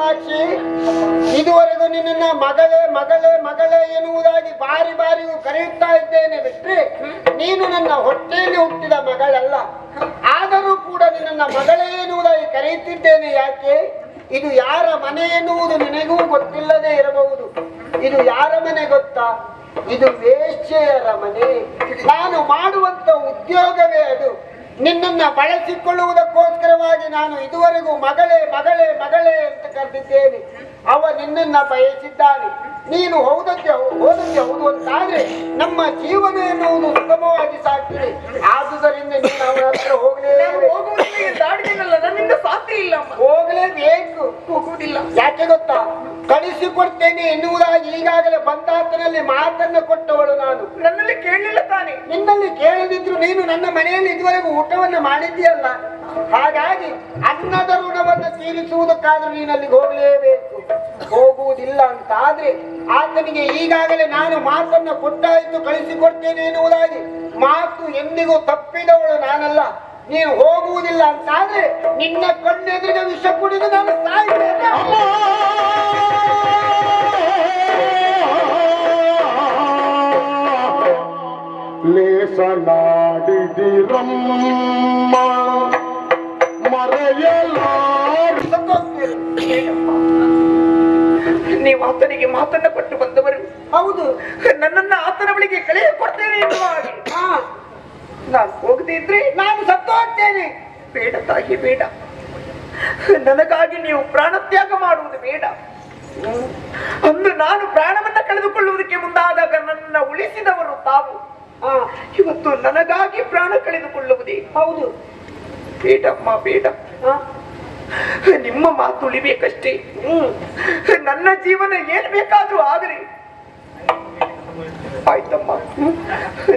ಕಾಮಾಕ್ಷಿ ಇದುವರೆಗೂ ನಿನ್ನ ಮಗಳೇ ಮಗಳೇ ಮಗಳೇ ಎನ್ನುವುದಾಗಿ ಬಾರಿ ಬಾರಿ ಕರೆಯುತ್ತಾ ಇದ್ದೇನೆ ಬಿಟ್ರಿ ನೀನು ನನ್ನ ಹೊಟ್ಟೆಯಲ್ಲಿ ಹುಟ್ಟಿದ ಮಗಳಲ್ಲ. ಆದರೂ ಕೂಡ ನಿನ್ನ ಮಗಳೇ ಎನ್ನುವುದಾಗಿ ಕರೆಯುತ್ತಿದ್ದೇನೆ ಯಾಕೆ? ಇದು ಯಾರ ಮನೆ ಎನ್ನುವುದು ನಿನಗೂ ಗೊತ್ತಿಲ್ಲದೆ ಇರಬಹುದು. ಇದು ಯಾರ ಮನೆ ಗೊತ್ತಾ? ಇದು ವೇಶ್ಯೆಯರ ಮನೆ. ನಾನು ಮಾಡುವಂತ ಉದ್ಯೋಗವೇ ಅದು. ನಿನ್ನನ್ನ ಬಳಸಿಕೊಳ್ಳುವುದಕ್ಕೋಸ್ಕರವಾಗಿ ನಾನು ಇದುವರೆಗೂ ಮಗಳೇ ಮಗಳೇ ಮಗಳೇ ಕರೆದಿದ್ದೇನೆ ಅವ ನಿನ್ನನ್ನ ಬಯಸಿದ್ದಾನೆ. ನೀನು ಹೌದಕ್ಕೆ ಹೋದಕ್ಕೆ ಹೌದು ಅಂತಾದ್ರೆ ನಮ್ಮ ಜೀವನ ಎನ್ನುವುದು ಸುಗಮವಾಗಿ ಸಾಕ್ತಿದೆ ಆದುದರಿಂದ ನೀನು ಅವರ ಹತ್ರ ಸಾಧ್ಯ ಇಲ್ಲ ಹೋಗಲೇಬೇಕು. ಹೋಗುವುದಿಲ್ಲ. ಯಾಕೆ ಗೊತ್ತಾ? ಕಳಿಸಿಕೊಡ್ತೇನೆ ಎನ್ನುವುದಾಗಿ ಈಗಾಗಲೇ ಬಂದಾತನಲ್ಲಿ ಮಾತನ್ನ ಕೊಟ್ಟವಳು ನಾನು. ನನ್ನಲ್ಲಿ ಕೇಳಲಿಲ್ಲ ತಾನೆ. ನಿನ್ನಲ್ಲಿ ಕೇಳದಿದ್ರು ನೀನು ನನ್ನ ಮನೆಯಲ್ಲಿ ಇದುವರೆಗೂ ಊಟವನ್ನು ಮಾಡಿದ್ದೀಯಲ್ಲ? ಹಾಗಾಗಿ ಅನ್ನದ ಋಣವನ್ನು ತೀರಿಸುವುದಕ್ಕಾದ್ರೂ ನೀನು ಅಲ್ಲಿಗೆ ಹೋಗಲೇಬೇಕು. ಹೋಗುವುದಿಲ್ಲ ಅಂತ ಆದ್ರೆ ಆತನಿಗೆ ಈಗಾಗಲೇ ನಾನು ಮಾತನ್ನ ಕೊಟ್ಟಾಯ್ತು, ಕಳಿಸಿಕೊಡ್ತೇನೆ ಎನ್ನುವುದಾಗಿ ಮಾತು ಎಂದಿಗೂ ತಪ್ಪಿದವಳು ನಾನಲ್ಲ. ನೀನು ಹೋಗುವುದಿಲ್ಲ ಅಂತ ಆದ್ರೆ ನಿನ್ನ ಕಣ್ಣೆದುರಿಗೆ ವಿಷ ಕುಡಿದು ನಾನು ಸಾಯ್ತೇನೆ. ಲೇಸನಾಡಿದಿರಮ್ಮ ಮರೆಯಲಾರ ಸತ್ತೋಗ್ತೇನೆ. ನೀವು ಆತನಿಗೆ ಮಾತನ್ನ ಕೊಟ್ಟು ಬಂದವರು. ಹೌದು. ನನ್ನನ್ನ ಆತನ ಬಳಿಗೆ ಕಳೆಯ ಕೊಡ್ತೇನೆ ನಾನು ಹೋಗದೆ ಇದ್ರೆ ನಾನು ಸತ್ತು ಹೋಗ್ತೇನೆ. ಬೇಡ ತಾಯಿ ಬೇಡ. ನನಗಾಗಿ ನೀವು ಪ್ರಾಣತ್ಯಾಗ ಮಾಡುವುದು ಬೇಡ. ಅಂದು ನಾನು ಪ್ರಾಣವನ್ನ ಕಳೆದುಕೊಳ್ಳುವುದಕ್ಕೆ ಮುಂದಾದಾಗ ನನ್ನ ಉಳಿಸಿದವರು ತಾವು. ಹಾ. ಇವತ್ತು ನನಗಾಗಿ ಪ್ರಾಣ ಕಳೆದುಕೊಳ್ಳುವುದೇ. ಹೌದು. ಬೇಡಮ್ಮ ಬೇಡ. ನಿಮ್ಮ ಮಾತು ಉಳಿಬೇಕಷ್ಟೇ. ನನ್ನ ಜೀವನ ಏನ್ ಬೇಕಾದ್ರೂ ಆಗಲಿ. ಆಯ್ತಮ್ಮ.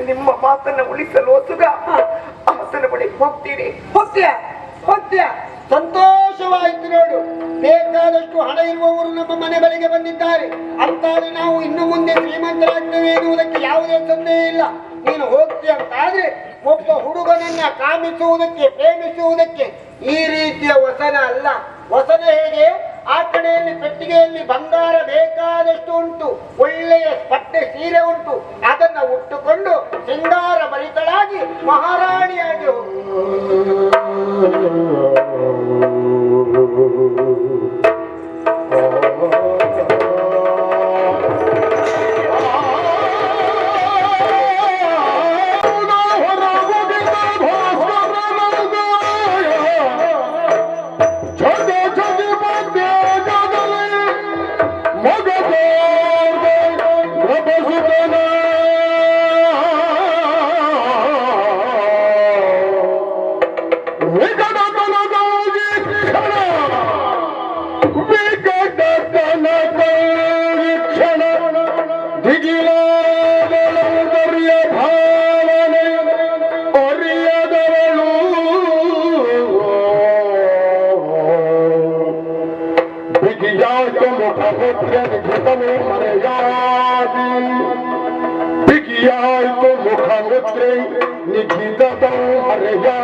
ನಿಮ್ಮ ಮಾತನ್ನ ಉಳಿಸಲು ಸುಗ ಆತನ ಬಳಿ ಹೋಗ್ತೀರಿ ಹೋಗ್ತೀಯ? ಹೋಗ್ತೀಯ? ಸಂತೋಷವಾಯಿತು ನೋಡು. ಬೇಕಾದಷ್ಟು ಹಣ ಇರುವವರು ನಮ್ಮ ಮನೆ ಬಳಿಗೆ ಬಂದಿದ್ದಾರೆ. ಅಂತಾದ್ರೆ ನಾವು ಇನ್ನು ಮುಂದೆ ಶ್ರೀಮಂತರಾಗ್ತೇವೆ ಎನ್ನುವುದಕ್ಕೆ ಯಾವುದೇ ತೊಂದರೆ ಇಲ್ಲ. ನೀನು ಹೋಗ್ತೀಯ ಅಂತ ಆದ್ರೆ ಒಬ್ಬ ಹುಡುಗನನ್ನ ಕಾಮಿಸುವುದಕ್ಕೆ, ಪ್ರೇಮಿಸುವುದಕ್ಕೆ ಈ ರೀತಿಯ ವಸನ ಅಲ್ಲ. ವಸನ ಹೇಗೆ? ಆ ಕಡೆಯಲ್ಲಿ ಪೆಟ್ಟಿಗೆಯಲ್ಲಿ ಬಂಗಾರ ಬೇಕಾದಷ್ಟು ಉಂಟು. ಒಳ್ಳೆಯ ಸ್ಪಟ್ಟೆ ಸೀರೆ ಉಂಟು. ಅದನ್ನ ಉಟ್ಟುಕೊಂಡು ಸಿಂಗಾರ ಭರಿತಳಾಗಿ ಮಹಾರಾಣಿಯಾಗಿ ಹೋಗು. त मेजा मुखांत्रेत मरेजा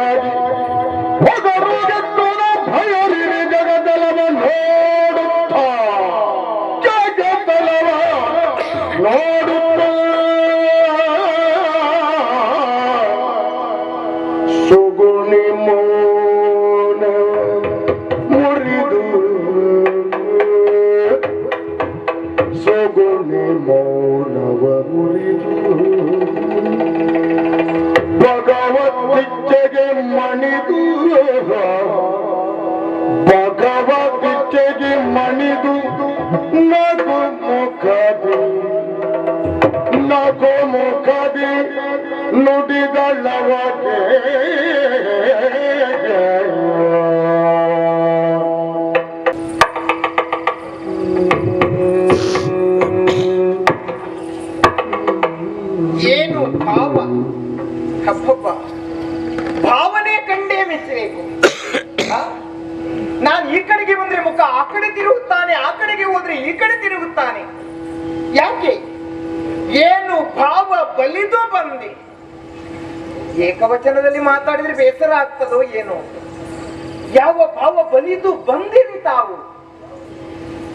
ಮಾತಾಡಿದ್ರೆ ಬೇಸರ ಆಗ್ತದೋ ಏನೋ ಯಾವ ಭಾವ ಬಲಿದು ಬಂದಿರಿ ತಾವು.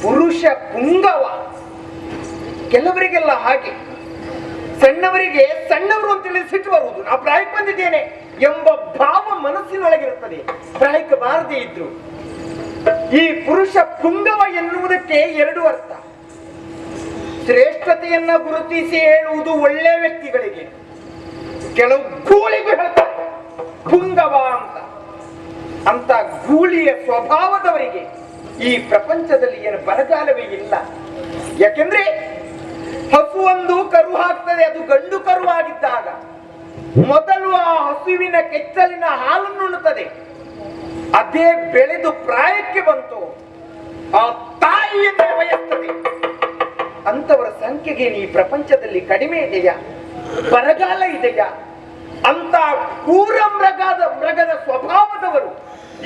ಪುರುಷ ಪುಂಗವ. ಕೆಲವರಿಗೆಲ್ಲ ಹಾಗೆ. ಸಣ್ಣವರಿಗೆ ಸಣ್ಣವರು ಅಂತೇಳಿ ಸಿಟ್ಟು ಬರುವುದು. ನಾ ಪ್ರಾಯಕ್ಕೆ ಬಂದಿದ್ದೇನೆ ಎಂಬ ಭಾವ ಮನಸ್ಸಿನೊಳಗಿರುತ್ತದೆ. ಪ್ರಾಯಕ್ಕೆ ಬಾರದೇ ಇದ್ರು. ಈ ಪುರುಷ ಪುಂಗವ ಎನ್ನುವುದಕ್ಕೆ ಎರಡು ಅರ್ಥ. ಶ್ರೇಷ್ಠತೆಯನ್ನ ಗುರುತಿಸಿ ಹೇಳುವುದು ಒಳ್ಳೆ ವ್ಯಕ್ತಿಗಳಿಗೆ. ಕೆಲವು ಕೂಳಿಗೆ ಹೇಳ್ತಾರೆ. ಪುಂಗವ ಅಂತ ಅಂತ ಗೂಳಿಯ ಸ್ವಭಾವದವರಿಗೆ ಈ ಪ್ರಪಂಚದಲ್ಲಿ ಏನು ಬರಗಾಲವೇ ಇಲ್ಲ. ಯಾಕೆಂದ್ರೆ ಒಂದು ಕರು ಹಾಕ್ತದೆ, ಅದು ಗಂಡು ಕರು ಆಗಿದ್ದಾಗ ಮೊದಲು ಆ ಹಸುವಿನ ಕೆಚ್ಚಲಿನ ಹಾಲನ್ನು ಉಣ್ಣುತ್ತದೆ. ಅದೇ ಬೆಳೆದು ಪ್ರಾಯಕ್ಕೆ ಬಂತು. ಆ ತಾಯಿಯನ್ನು ಬಯಸ್ತದೆ. ಅಂತವರ ಸಂಖ್ಯೆಗೆ ಈ ಪ್ರಪಂಚದಲ್ಲಿ ಕಡಿಮೆ ಇದೆಯಾ? ಬರಗಾಲ ಇದೆಯಾ? ಅಂತ ಕ್ರೂರ ಮೃಗದ ಮೃಗದ ಸ್ವಭಾವದವರು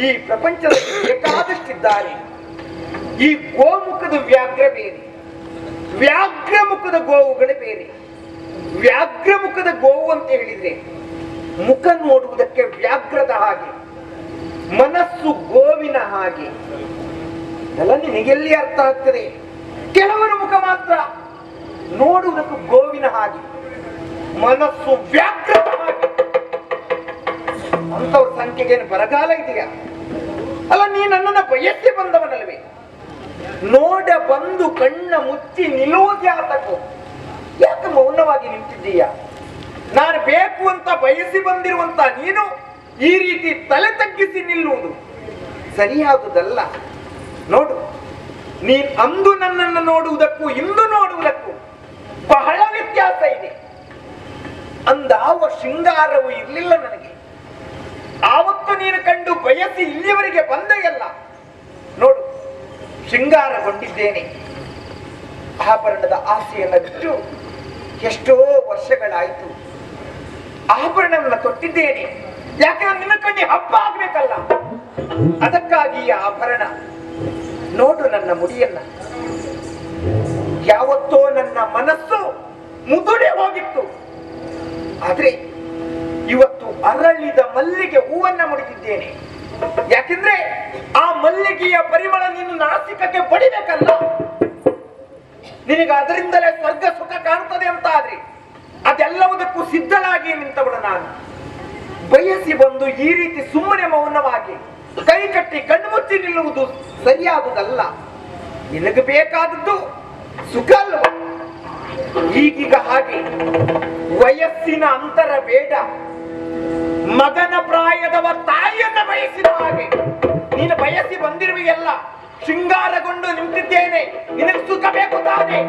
ಈ ಪ್ರಪಂಚದಲ್ಲಿ ಬೇಕಾದಷ್ಟಿದ್ದಾರೆ ಈ ಗೋಮುಖದ ವ್ಯಾಘ್ರ ಬೇರೆ ವ್ಯಾಘ್ರ ಮುಖದ ಗೋವುಗಳು ಬೇರೆ. ವ್ಯಾಘ್ರ ಮುಖದ ಗೋವು ಅಂತ ಹೇಳಿದ್ರೆ ಮುಖ ನೋಡುವುದಕ್ಕೆ ವ್ಯಾಘ್ರದ ಹಾಗೆ, ಮನಸ್ಸು ಗೋವಿನ ಹಾಗೆ. ಎಲ್ಲ ನಿನಗೆಲ್ಲಿ ಅರ್ಥ ಆಗ್ತದೆ? ಕೆಲವರ ಮುಖ ಮಾತ್ರ ನೋಡುವುದಕ್ಕೂ ಗೋವಿನ ಹಾಗೆ, ಮನಸ್ಸು ವ್ಯಾಘ್ರದ ಏನು ಬರಗಾಲ ಇದೆಯಾ? ಅಲ್ಲ, ನೀ ನನ್ನನ್ನ ಬಯಸಿ ಬಂದವನಲ್ವೇ ನೋಡ ಬಂದು ಕಣ್ಣ ಮುಚ್ಚಿ ನಿಲ್ಲುವುದ್ಯಾತಕ್ಕೂ ಯಾಕೆ ಮೌನವಾಗಿ ನಿಂತಿದ್ದೀಯ? ನಾನು ಬೇಕು ಅಂತ ಬಯಸಿ ಬಂದಿರುವಂತ ನೀನು ಈ ರೀತಿ ತಲೆ ತಗ್ಗಿಸಿ ನಿಲ್ಲುವುದು ಸರಿಯಾದುದಲ್ಲ. ನೋಡು, ನೀನ್ ಅಂದು ನನ್ನನ್ನು ನೋಡುವುದಕ್ಕೂ, ಇಂದು ನೋಡುವುದಕ್ಕೂ ಬಹಳ ವ್ಯತ್ಯಾಸ ಇದೆ. ಅಂದಾವ ಶೃಂಗಾರವು ಇರಲಿಲ್ಲ ನನಗೆ. ಆವತ್ತು ನೀನು ಕಂಡು ಬಯಸಿ ಇಲ್ಲಿಯವರೆಗೆ ಬಂದೆಯಲ್ಲ. ನೋಡು, ಶೃಂಗಾರಗೊಂಡಿದ್ದೇನೆ. ಆಭರಣದ ಆಸೆಯನ್ನು ಬಿಟ್ಟು ಎಷ್ಟೋ ವರ್ಷಗಳಾಯಿತು. ಆಭರಣವನ್ನು ತೊಟ್ಟಿದ್ದೇನೆ. ಯಾಕಂದ್ರೆ ನಿನ್ನ ಕಣ್ಣಿ ಹಬ್ಬ ಆಗ್ಬೇಕಲ್ಲ? ಅದಕ್ಕಾಗಿ ಆಭರಣ. ನೋಡು ನನ್ನ ಮುಡಿಯನ್ನ. ಯಾವತ್ತೋ ನನ್ನ ಮನಸ್ಸು ಮುದುಡೆ ಹೋಗಿತ್ತು. ಆದ್ರೆ ಇವತ್ತು ಅರಳಿದ ಮಲ್ಲಿಗೆ ಹೂವನ್ನ ಮುಡಿದಿದ್ದೇನೆ. ಯಾಕೆಂದ್ರೆ ಆ ಮಲ್ಲಿಗೆಯ ಪರಿಮಳ ನೀನು ನಾಸಿಕಕ್ಕೆ ಬಡಿಬೇಕಲ್ಲ ನಿನಗೆ ಅದರಿಂದಲೇ ಸ್ವರ್ಗ ಸುಖ ಕಾಣುತ್ತದೆ ಅಂತ ಆದ್ರೆ ಅದೆಲ್ಲವುದಕ್ಕೂ ಸಿದ್ಧನಾಗಿ ನಿಂತವಳು ನಾನು. ಬಯಸಿ ಬಂದು ಈ ರೀತಿ ಸುಮ್ಮನೆ ಮೌನವಾಗಿ ಕೈ ಕಟ್ಟಿ ಕಣ್ಮುಚ್ಚಿ ನಿಲ್ಲುವುದು ಸರಿಯಾದುದಲ್ಲ. ನಿನಗೆ ಬೇಕಾದದ್ದು ಸುಖ ಅಲ್ವ? ಈಗೀಗ ಹಾಗೆ ವಯಸ್ಸಿನ ಅಂತರ ಬೇಡ. ಮಗನ ಪ್ರಾಯದವ ತಾಯಿಯನ್ನ ಬಯಸಿದ ಹಾಗೆ. ನೀನು ಬಯಸಿ ಬಂದಿರುವೆಯಲ್ಲ ಶೃಂಗಾರಗೊಂಡು ನಿಂತಿದ್ದೇನೆ. ನಿನಗೆ ಸುಖ ಬೇಕು ತಾನೆ.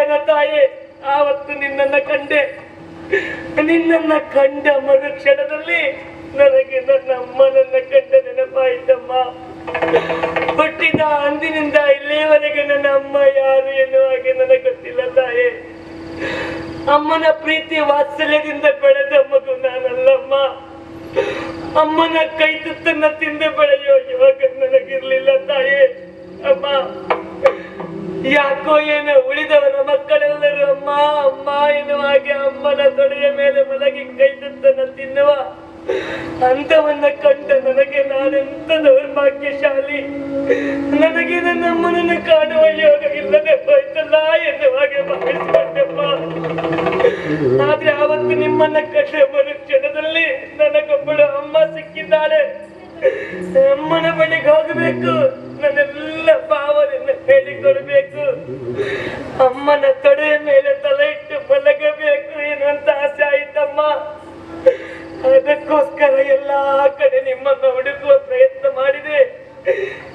ಯಾಕೋ ಏನ ತಾಯಿ, ಆವತ್ತು ನಿನ್ನನ್ನ ಕಂಡೆ. ನಿನ್ನನ್ನ ಕಂಡ ಮರುಕ್ಷಣದಲ್ಲಿ ನನಗೆ ನನ್ನ ಅಮ್ಮನನ್ನ ಕಂಡ ನೆನಪಾಯಿತಮ್ಮ. ಹುಟ್ಟಿದ ಅಂದಿನಿಂದ ಇಲ್ಲಿಯವರೆಗೆ ನನ್ನ ಅಮ್ಮ ಯಾರು ಎನ್ನುವ ಹಾಗೆ ನನಗೆ ಗೊತ್ತಿಲ್ಲ ತಾಯಿ. ಅಮ್ಮನ ಪ್ರೀತಿ ವಾತ್ಸಲ್ಯದಿಂದ ಬೆಳೆದ ಮಗು ನಾನಲ್ಲಮ್ಮ. ಅಮ್ಮನ ಕೈ ತುತ್ತನ್ನ ತಿಂದು ಬೆಳೆಯೋ ಯೋಗ ನನಗಿರ್ಲಿಲ್ಲ ತಾಯಿ. ಅಮ್ಮ ಯಾಕೋ ಏನು ಉಳಿದವರ ಮಕ್ಕಳೆಲ್ಲರೂ ಅಮ್ಮ ಅಮ್ಮ ಎನ್ನುವ ಹಾಗೆ ಅಮ್ಮನ ತೊಡೆಯ ಮೇಲೆ ಮಲಗಿ ಕೈ ತುತ್ತನ್ನ ತಿನ್ನುವ ಅಂತವನ್ನ ಕಂಡ ನನಗೆ ನಾನೆಂತ ದೌರ್ಭಾಗ್ಯಶಾಲಿ? ನನಗೆ ನನ್ನ ಅಮ್ಮನನ್ನು ಕಾಣುವ ಯೋಗ ಇಲ್ಲದೆ ಹೋಯ್ತಲ್ಲ ಎನ್ನುವ ಹಾಗೆ ಭಾವಿಸಿಕೊಂಡೆಪ್ಪ. ಆದ್ರೆ ಅವತ್ತು ನಿಮ್ಮನ್ನ ಕಂಡೆ ಬರು ಕ್ಷಣದಲ್ಲಿ ನನಗೊಬ್ಬಳು ಅಮ್ಮ ಸಿಕ್ಕಿದ್ದಾಳೆ. ಅಮ್ಮನ ಬಳಿಗೆ ಹೋಗಬೇಕು. ನನ್ನೆಲ್ಲ ಭಾವನೆಯನ್ನು ಹೇಳಿಕೊಡ್ಬೇಕು. ಅಮ್ಮನ ತೊಡೆಯ ಮೇಲೆ ತಲೆ ಇಟ್ಟು ಮಲಗಬೇಕು ಎನ್ನುವಂತ ಆಸೆ ಆಯ್ತಮ್ಮ. ಅದಕ್ಕೋಸ್ಕರ ಎಲ್ಲಾ ಕಡೆ ನಿಮ್ಮನ್ನ ಹುಡುಕುವ ಪ್ರಯತ್ನ ಮಾಡಿದೆ.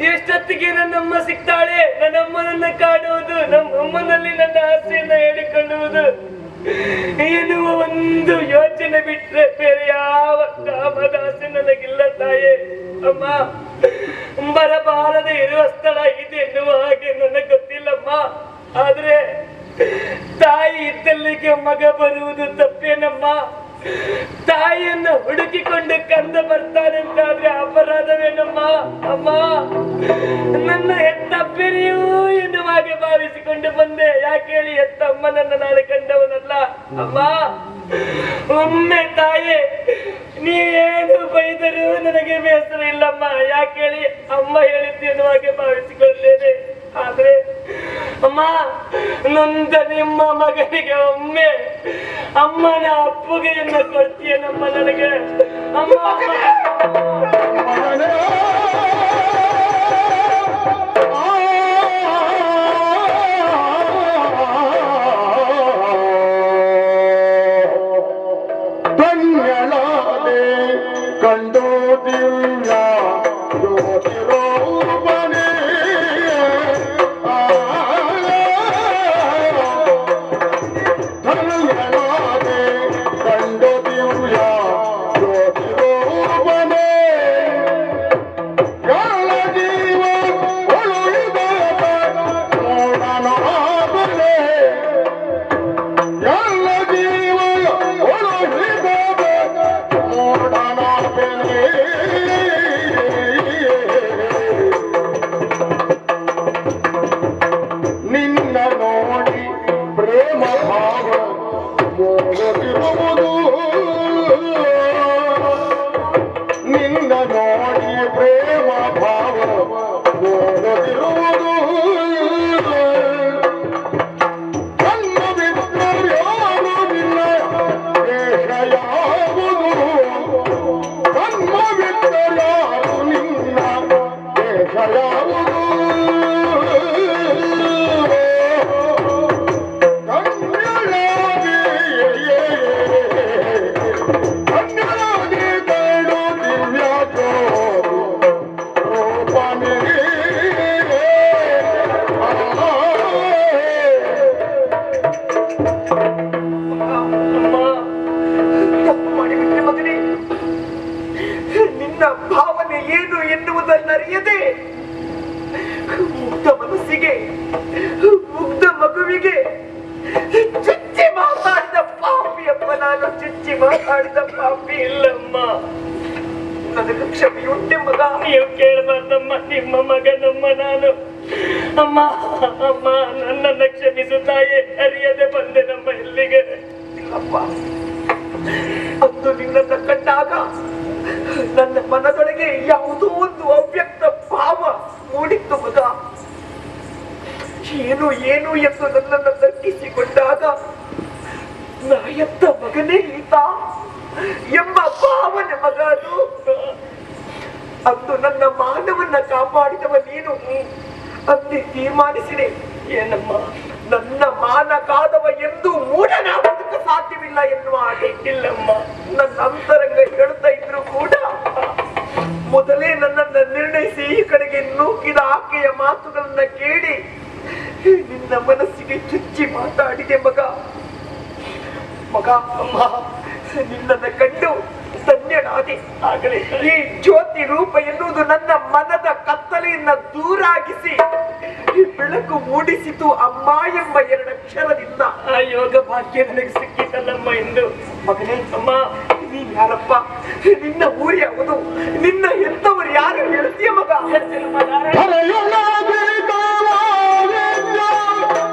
ಎಷ್ಟೊತ್ತಿಗೆ ನನ್ನಮ್ಮ ಸಿಗ್ತಾಳೆ? ನನ್ನಮ್ಮನನ್ನ ಕಾಡುವುದು ನಮ್ಮ ಅಮ್ಮನಲ್ಲಿ ನನ್ನ ಆಸೆಯನ್ನ ಹೇಳಿಕೊಳ್ಳುವುದು. ಏನು ಒಂದು ಯೋಚನೆ ಬಿಟ್ರೆ ಬೇರೆ ಯಾವ ಕಾಮದ ಆಸೆ ನನಗಿಲ್ಲ ತಾಯೇ. ಅಮ್ಮ ಬರಬಾರದೆ ಇರುವ ಸ್ಥಳ ಇದೆ ಎನ್ನುವ ಹಾಗೆ ನನಗೆ ಗೊತ್ತಿಲ್ಲಮ್ಮ. ಆದ್ರೆ ತಾಯಿ ಇದ್ದಲ್ಲಿಗೆ ಮಗ ಬರುವುದು ತಪ್ಪೇನಮ್ಮ. ತಾಯಿಯನ್ನು ಹುಡುಕಿಕೊಂಡು ಕಂದ ಬರ್ತಾನೆ ಅಂತಾದ್ರೆ ಅಪರಾಧವೇನಮ್ಮ? ಅಮ್ಮ, ನನ್ನ ಹೆತ್ತಪ್ಪೆನೆಯೂ ಎನ್ನುವ ಹಾಗೆ ಭಾವಿಸಿಕೊಂಡು ಬಂದೆ. ಯಾಕೆ ಹೇಳಿ, ಹೆತ್ತ ಅಮ್ಮನನ್ನ ನಾನು ಕಂಡವನಲ್ಲ. ಅಮ್ಮ, ಒಮ್ಮೆ ತಾಯಿ ನೀವೇನು ಬೈದರೂ ನನಗೆ ಬೇಸರ ಇಲ್ಲಮ್ಮ. ಯಾಕೆ ಹೇಳಿ ಅಮ್ಮ ಹೇಳಿದ್ದು ಎನ್ನುವ ಹಾಗೆ ಭಾವಿಸಿಕೊಳ್ಳೇನೆ ಆದ್ರೆ ಅಮ್ಮ, ನೊಂದ ನಿಮ್ಮ ಮಗನಿಗೆ ಒಮ್ಮೆ ಅಮ್ಮನ ಅಪ್ಪುಗೆಯನ್ನು ಕೊಡ್ತೀಯ ನಮ್ಮ ನನಗೆ. ಅಮ್ಮ. Lord. ಮಾತಾಡಿದ ಪಾಪಿ ಇಲ್ಲಮ್ಮ ನನಗೆ ಕ್ಷಮೆಯುಂಟೆ ಮಗ. ನೀವು ಕೇಳಬಾರ್ದಮ್ಮ, ನಿಮ್ಮ ಮಗನಮ್ಮ ನಾನು. ಅಮ್ಮ ಅಮ್ಮ, ನನ್ನನ್ನ ಕ್ಷಮಿಸು ತಾಯಿ ಅರಿಯದೆ ಬಂದೆ ನಮ್ಮ ಇಲ್ಲಿಗೆ. ಅಪ್ಪ ಅಂದು ನಿನ್ನ ಕಂಡಾಗ ನನ್ನ ಮನದೊಳಗೆ ಯಾವುದೋ ಒಂದು ಅವ್ಯಕ್ತ ಭಾವ ಮೂಡಿತ್ತು ಮಗ. ಏನು ಏನು ಎಂದು ನನ್ನನ್ನು ತಗ್ಗಿಸಿಕೊಂಡಾಗ ನಾ ಎತ್ತ ಮಗನೇ ಈತ ಎಂಬ ಭಾವನೆ ಮಗ ಅದು. ಅಂದು ನನ್ನ ಮಾನವನ್ನ ಕಾಪಾಡಿದವ ನೀನು. ಅಂದಿ ತೀರ್ಮಾನಿಸಿದೆ. ಏನಮ್ಮ, ನನ್ನ ಮಾನ ಕಾದವ ಎಂದು ಮೂಢನಾಗೋದಕ್ಕೆ ಸಾಧ್ಯವಿಲ್ಲ ಎನ್ನುವ ಹಾಗೆ ಇಲ್ಲಮ್ಮ. ನನ್ನ ಅಂತರಂಗ ಹೇಳ್ತಾ ಇದ್ರು ಕೂಡ ಮೊದಲೇ ನನ್ನನ್ನ ನಿರ್ಣಯಿಸಿ ಈ ಕಡೆಗೆ ನೂಕಿದ ಆಕೆಯ ಮಾತುಗಳನ್ನ ಕೇಳಿ ನಿನ್ನ ಮನಸ್ಸಿಗೆ ಚುಚ್ಚಿ ಮಾತಾಡಿದೆ ಮಗ ಮಗ ಅಮ್ಮ ನಿನ್ನನ್ನ ಕಂಡು ಧನ್ಯನಾದೆ. ಆಗಲೇ ಈ ಜ್ಯೋತಿ ರೂಪ ಎನ್ನುವುದು ನನ್ನ ಮನದ ಕತ್ತಲೆಯನ್ನ ದೂರಾಗಿಸಿ ಈ ಬೆಳಕು ಮೂಡಿಸಿತು ಅಮ್ಮ ಎಂಬ ಎರಡಕ್ಷರದಿಂದ ಆ ಯೋಗ ಭಾಗ್ಯ ನನಗೆ ಸಿಕ್ಕಿತಲ್ಲಮ್ಮ ಎಂದು. ಮಗನೇ ಅಮ್ಮ ನೀನ್ ಯಾರಪ್ಪ? ನಿನ್ನ ಊರು ಯಾವುದು? ನಿನ್ನ ಎಂತವರು ಯಾರು ಹೇಳ್ತೀಯ ಮಗ?